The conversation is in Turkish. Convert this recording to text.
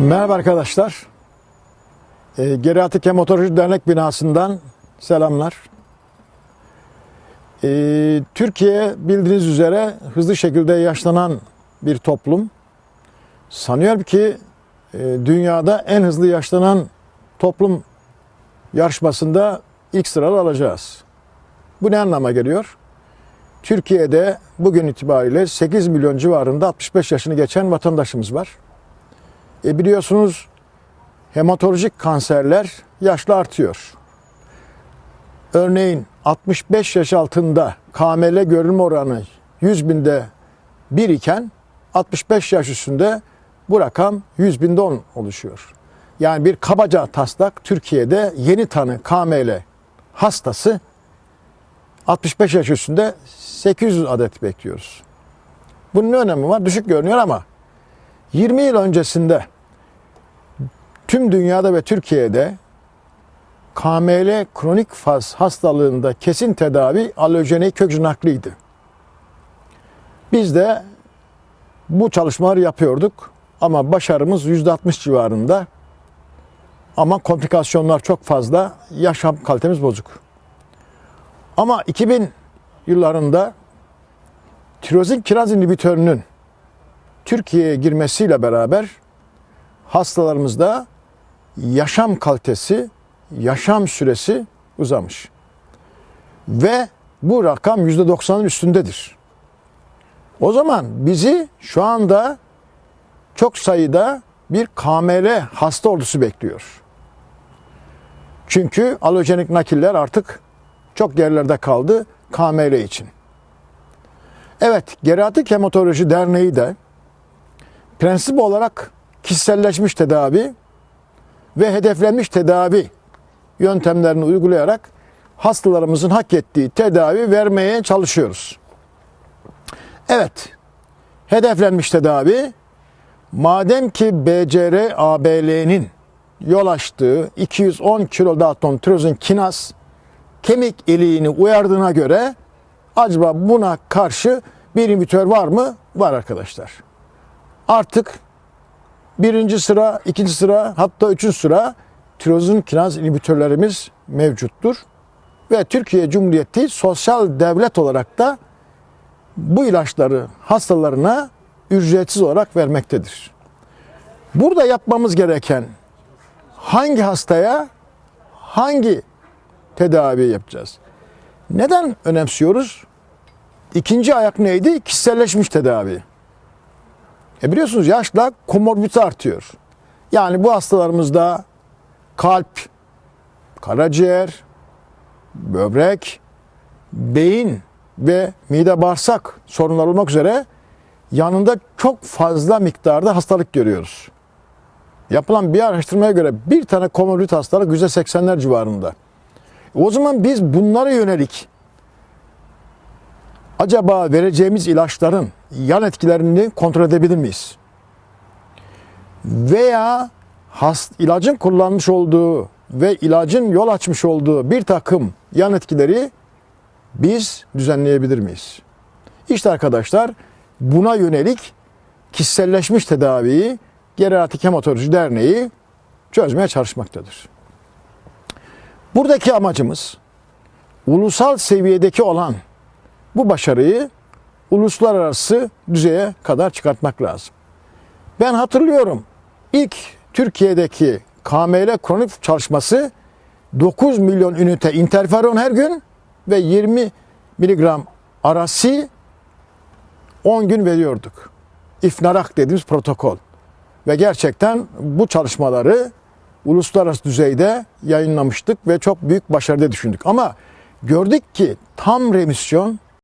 Merhaba arkadaşlar. E, Geriatrik Hematoloji Dernek binasından selamlar. E, Türkiye bildiğiniz üzere hızlı şekilde yaşlanan bir toplum. Sanıyorum ki e, dünyada en hızlı yaşlanan toplum yarışmasında ilk sıralı alacağız. Bu ne anlama geliyor? Türkiye'de bugün itibariyle 8 milyon civarında 65 yaşını geçen vatandaşımız var. E biliyorsunuz hematolojik kanserler yaşla artıyor. Örneğin 65 yaş altında KML görülme oranı 100 binde 1 iken 65 yaş üstünde bu rakam 100 binde 10 oluşuyor. Yani bir kabaca taslak Türkiye'de yeni tanı KML hastası 65 yaş üstünde 800 adet bekliyoruz. Bunun ne önemi var? Düşük görünüyor ama 20 yıl öncesinde tüm dünyada ve Türkiye'de KML kronik faz hastalığında kesin tedavi alojenik kök nakliydi. Biz de bu çalışmaları yapıyorduk ama başarımız %60 civarında. Ama komplikasyonlar çok fazla, yaşam kalitemiz bozuk. Ama 2000 yıllarında tirozin kiraz inhibitörünün Türkiye'ye girmesiyle beraber hastalarımızda yaşam kalitesi, yaşam süresi uzamış. Ve bu rakam %90'ın üstündedir. O zaman bizi şu anda çok sayıda bir KML hasta ordusu bekliyor. Çünkü alojenik nakiller artık çok gerilerde kaldı KML için. Evet, Geriatrik Hematoloji Derneği de prensip olarak kişiselleşmiş tedavi ve hedeflenmiş tedavi yöntemlerini uygulayarak hastalarımızın hak ettiği tedavi vermeye çalışıyoruz. Evet, hedeflenmiş tedavi madem ki BCR ABL'nin yol açtığı 210 kilodalton tirozin kinaz kemik iliğini uyardığına göre acaba buna karşı bir inhibitör var mı? Var arkadaşlar. Artık birinci sıra, ikinci sıra hatta üçüncü sıra tirozin kinaz inhibitörlerimiz mevcuttur. Ve Türkiye Cumhuriyeti sosyal devlet olarak da bu ilaçları hastalarına ücretsiz olarak vermektedir. Burada yapmamız gereken hangi hastaya hangi tedavi yapacağız? Neden önemsiyoruz? İkinci ayak neydi? Kişiselleşmiş tedavi. E biliyorsunuz yaşla komorbidite artıyor. Yani bu hastalarımızda kalp, karaciğer, böbrek, beyin ve mide bağırsak sorunlar olmak üzere yanında çok fazla miktarda hastalık görüyoruz. Yapılan bir araştırmaya göre bir tane komorbid hastalık %80'ler civarında. O zaman biz bunlara yönelik acaba vereceğimiz ilaçların yan etkilerini kontrol edebilir miyiz? Veya hast, ilacın kullanmış olduğu ve ilacın yol açmış olduğu bir takım yan etkileri biz düzenleyebilir miyiz? İşte arkadaşlar buna yönelik kişiselleşmiş tedaviyi Geriatrik Hematoloji Derneği çözmeye çalışmaktadır. Buradaki amacımız ulusal seviyedeki olan bu başarıyı uluslararası düzeye kadar çıkartmak lazım. Ben hatırlıyorum ilk Türkiye'deki KML kronik çalışması 9 milyon ünite interferon her gün ve 20 miligram arasi 10 gün veriyorduk. İfnarak dediğimiz protokol. Ve gerçekten bu çalışmaları uluslararası düzeyde yayınlamıştık ve çok büyük başarıda düşündük. Ama gördük ki tam remisyon